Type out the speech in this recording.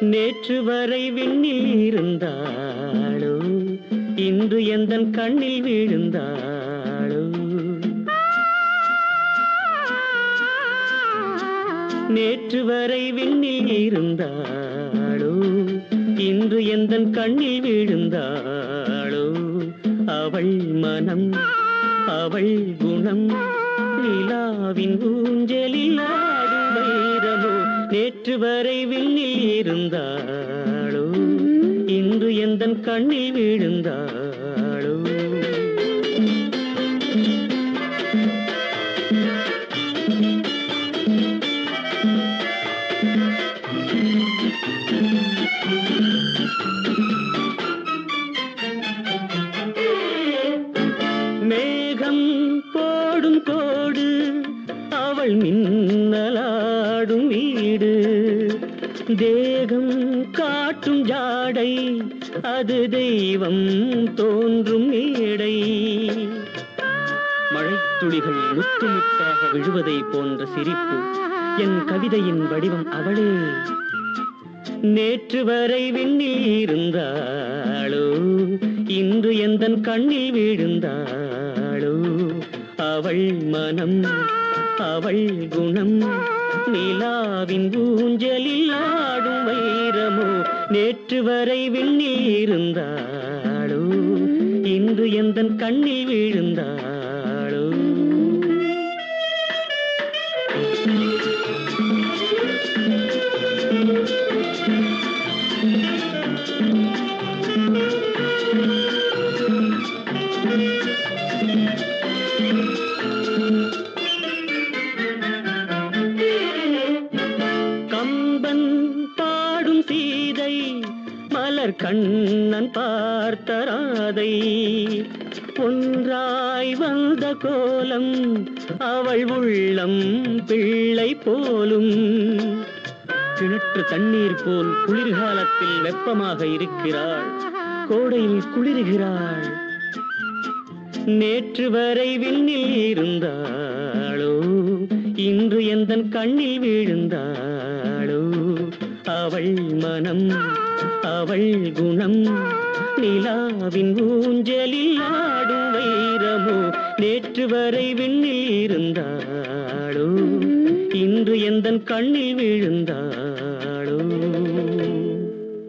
நேற்று வரை விண்ணில் இருந்தாளோ இன்று எந்தன் கண்ணில் விழுந்தாளோ. நேற்று வரை விண்ணில் இருந்தாளோ இன்று எந்தன் கண்ணில் விழுந்தாளோ அவள் மனம் அவள் குணம் நிலாவின் ஊஞ்சலில் ஆடும் வைரமோ நேற்று வரை விண்ணில் இருந்தாளோ இன்று எந்தன் கண்ணில் விழுந்தாள். போடும் கோடு அவள் மின்னலாடும் வீடு. தேகம் காட்டும் ஜாடை அது தெய்வம் தோன்றும் மேடை. மழைத்துளிகள் முத்து முத்தாக விழுவதை போன்ற சிரிப்பு என் கவிதையின் வடிவம் அவளே. நேற்று வரை விண்ணில் இருந்தாளோ இன்று எந்தன் கண்ணில் விழுந்தாள். அவள் மனம் அவள் குணம் நிலாவின் ஊஞ்சலில் ஆடும் வைரமோ நேற்று வரை விண்ணில் இருந்தாளோ இன்று எந்தன் கண்ணில் விழுந்தாளோ. thank you மலர் கண்ணன் பார்த்த ராதை ஒன்றாய் வந்த கோலம் அவள் உள்ளம் பிள்ளை போலும். கிணற்று தண்ணீர் போல் குளிர்காலத்தில் வெப்பமாக இருக்கிறாள் கோடையில் குளிர்கிறாள். நேற்று வரை விண்ணில் இருந்தாளோ இன்று எந்தன் கண்ணில் விழுந்தாளோ. அவள் மனம் அவள் குணம். நிலாவின் ஊஞ்சலில் ஆடும் வைரமோ நேற்று வரை விண்ணில் இருந்தாளோ? இன்று எந்தன் கண்ணில் விழுந்தாள்?